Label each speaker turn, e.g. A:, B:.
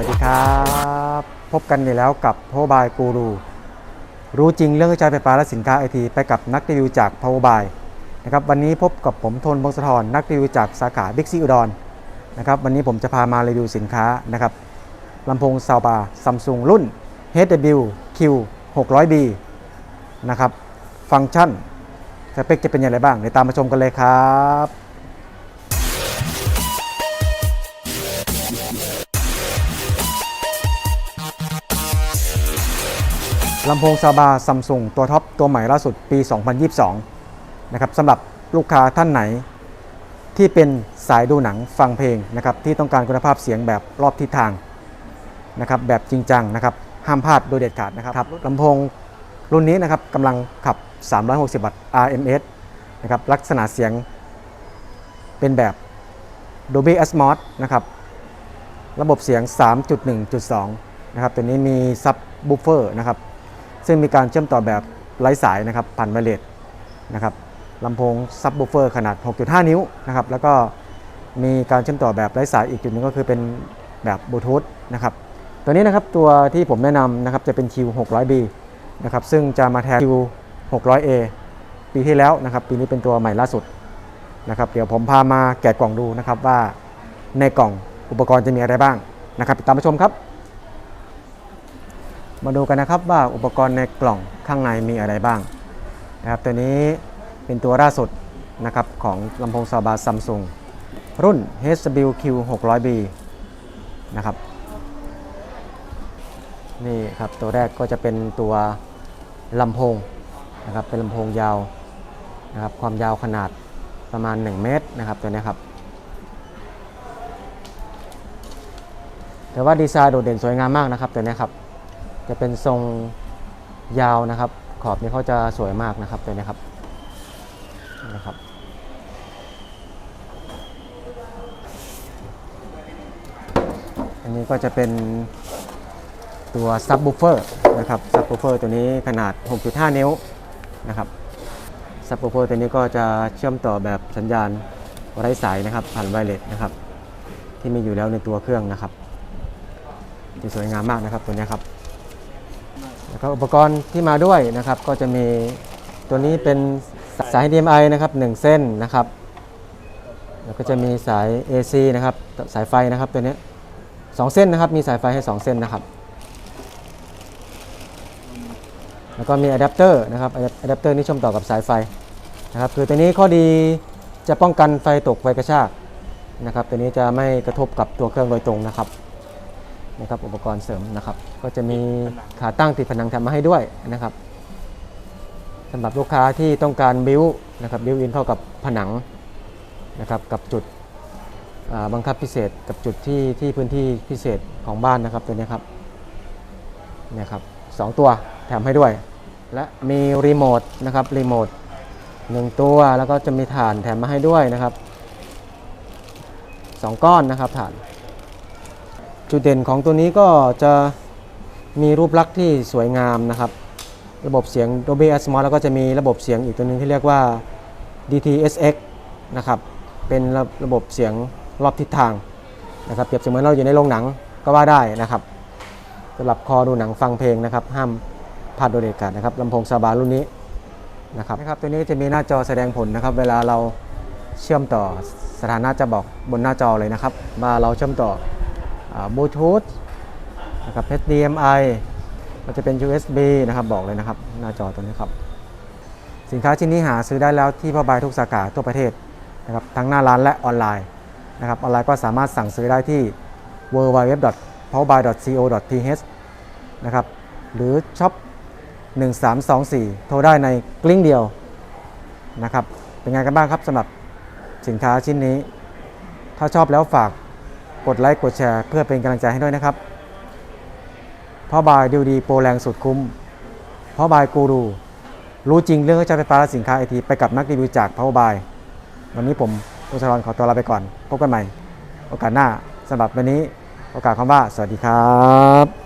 A: วัสดีครับ พบกันอีกแล้วกับ Power by Guru รู้จริงเรื่องกระจายไฟฟ้าและสินค้าไอทีไปกับนักรีวิวจาก Power by นะครับวันนี้พบกับผมทนบงสะทรนักรีวิวจากสาขา Big C อุดรนะครับวันนี้ผมจะพามารีวิวสินค้านะครับลำโพงซาวบาซัมซุงรุ่น HWQ 600B นะครับฟังก์ชันสเปคจะเป็นอย่างไรบ้างเดี๋ยวตามมาชมกันเลยครับ ลำโพงซาบาซัมซุงตัวท็อปตัวใหม่ล่าสุดปี 2022 นะครับสำหรับลูกค้าท่านไหน ที่เป็นสายดูหนังฟังเพลงนะครับที่ต้องการคุณภาพเสียงแบบรอบทิศทางนะครับแบบจริงจังนะครับห้ามพลาดโดยเด็ดขาดนะครับลำโพงรุ่นนี้นะครับกำลังขับ 360 วัตต์ RMS นะครับลักษณะเสียงเป็นแบบ Dolby Atmos นะครับระบบเสียง 3.1.2 นะครับตัวนี้มีซับบูฟเฟอร์นะครับ ซึ่งมีการเชื่อมต่อแบบไร้สายนะครับผ่านไวเลสนะครับลำโพงซับบูเฟอร์ขนาด 6.5 นิ้วนะครับแล้วก็มีการเชื่อมต่อแบบไร้สายอีกจุดหนึงก็คือเป็นแบบบลูทูธนะครับตัวนี้นะครับตัวที่ผมแนะนำนะครับจะเป็น Q 600B นะครับซึ่งจะมาแทน Q 600A ปีที่แล้วนะครับปีนี้เป็นตัวใหม่ล่าสุดนะครับเดี๋ยวผมพามาแกะกล่องดูนะครับว่าในกล่องอุปกรณ์จะมีอะไรบ้างนะครับติดตามมาชมครับ มาดูกันนะครับว่าอุปกรณ์ในกล่องข้างในมีอะไรบ้างนะครับตัวนี้เป็นตัวล่าสุดนะครับของลำโพงซาวบาซัมซุงรุ่น HWQ 600B นะครับนี่ครับตัวแรกก็จะเป็นตัวลำโพงนะครับเป็นลำโพงยาวนะครับความยาวขนาดประมาณ 1 เมตรนะครับตัวนี้ครับแต่ว่าดีไซน์โดดเด่นสวยงามมากนะครับตัวนี้ครับ จะเป็นทรงยาวนะครับ ขอบนี้เขาจะสวยมากนะครับตัวนี้ครับนะครับอันนี้ก็จะเป็นตัวซับ w ูเฟอร์นะครับซับ w ูเฟอร์ตัวนี้ขนาด 6.5 นิ้วนะครับซับ w ูเฟอร์ตัวนี้ก็จะเชื่อมต่อแบบสัญญาณไร้สายนะครับ ผ่านไวเลสนะครับ ที่มีอยู่แล้วในตัวเครื่องนะครับที่สวยงามมากนะครับตัวนี้ครับ แล้วก็อุปกรณ์ที่มาด้วยนะครับก็จะมีตัวนี้เป็นสาย HDMI นะครับ1เส้นนะครับแล้วก็จะมีสาย AC นะครับสายไฟนะครับตัวนี้2เส้นนะครับมีสายไฟให้ 2 เส้นนะครับ แล้วก็มีอะแดปเตอร์นะครับอะแดปเตอร์นี่เชื่อมต่อกับสายไฟนะครับคือตัวนี้ข้อดีจะป้องกันไฟตกไฟกระชากนะครับตัวนี้จะไม่กระทบกับตัวเครื่องโดยตรงนะครับ นะครับอุปกรณ์เสริมนะครับ ก็จะมีขาตั้งติดผนังแถมมาให้ด้วยนะครับสำหรับลูกค้าที่ต้องการบิวนะครับบิวอินเข้ากับผนังนะครับกับจุดบังคับพิเศษกับจุดที่ที่พื้นที่พิเศษของบ้านนะครับตัวนี้ครับเนี่ยครับสองตัวแถมให้ด้วย และมีรีโมทนะครับรีโมทหนึ่งตัวแล้วก็จะมีฐานแถมมาให้ด้วยนะครับสองก้อนนะครับฐาน จุดเด่นของตัวนี้ก็จะมีรูปลักษณ์ที่สวยงามนะครับ ระบบเสียง Dolby Atmos แล้วก็จะมีระบบเสียงอีกตัวหนึงที่เรียกว่า DTSX นะครับ เป็นระระบบเสียงรอบทิศทางนะครับเปรียบเสมือนเราอยู่ในโรงหนังก็ว่าได้นะครับสำหรับคอดูหนังฟังเพลงนะครับ ห้ามพลาดโดยเด็ดขาดนะครับลำโพงซาบารุ่นนี้นะครับนะครับ ตัวนี้ก็จะมีหน้าจอแสดงผลนะครับ เวลาเราเชื่อมต่อสถานะจะบอกบนหน้าจอเลยนะครับว่าเราเชื่อมต่อ บลูทูธนะครับ HDMI ก็จะเป็น USB นะครับบอกเลยนะครับหน้าจอตัวนี้ครับ สินค้าชิ้นนี้หาซื้อได้แล้วที่พ่อบายทุกสาขาทั่วประเทศนะครับทั้งหน้าร้านและออนไลน์นะครับออนไลน์ก็สามารถสั่งซื้อได้ที่ w w w p o w e r b y c o t h นะครับหรือช็อป1324 โทรได้ในกลิ้งเดียวนะครับเป็นไงกันบ้างครับสำหรับสินค้าชิ้นนี้ ถ้าชอบแล้วฝาก กดไลค์กดแชร์เพื่อเป็นกำลังใจให้ด้วยนะครับเพราะบายดิวดีโปรแรงสุดคุ้มเพราะบายกูรูรู้จริงเรื่องเครื่องใช้ไฟฟ้าและสินค้าไอทีไปกับนักรีวิวจากเพาบายวันนี้ผมอุชรขอตัวลาไปก่อน พบกันใหม่ โอกาสหน้าสำหรับวันนี้ โอกาสคำว่า สวัสดีครับ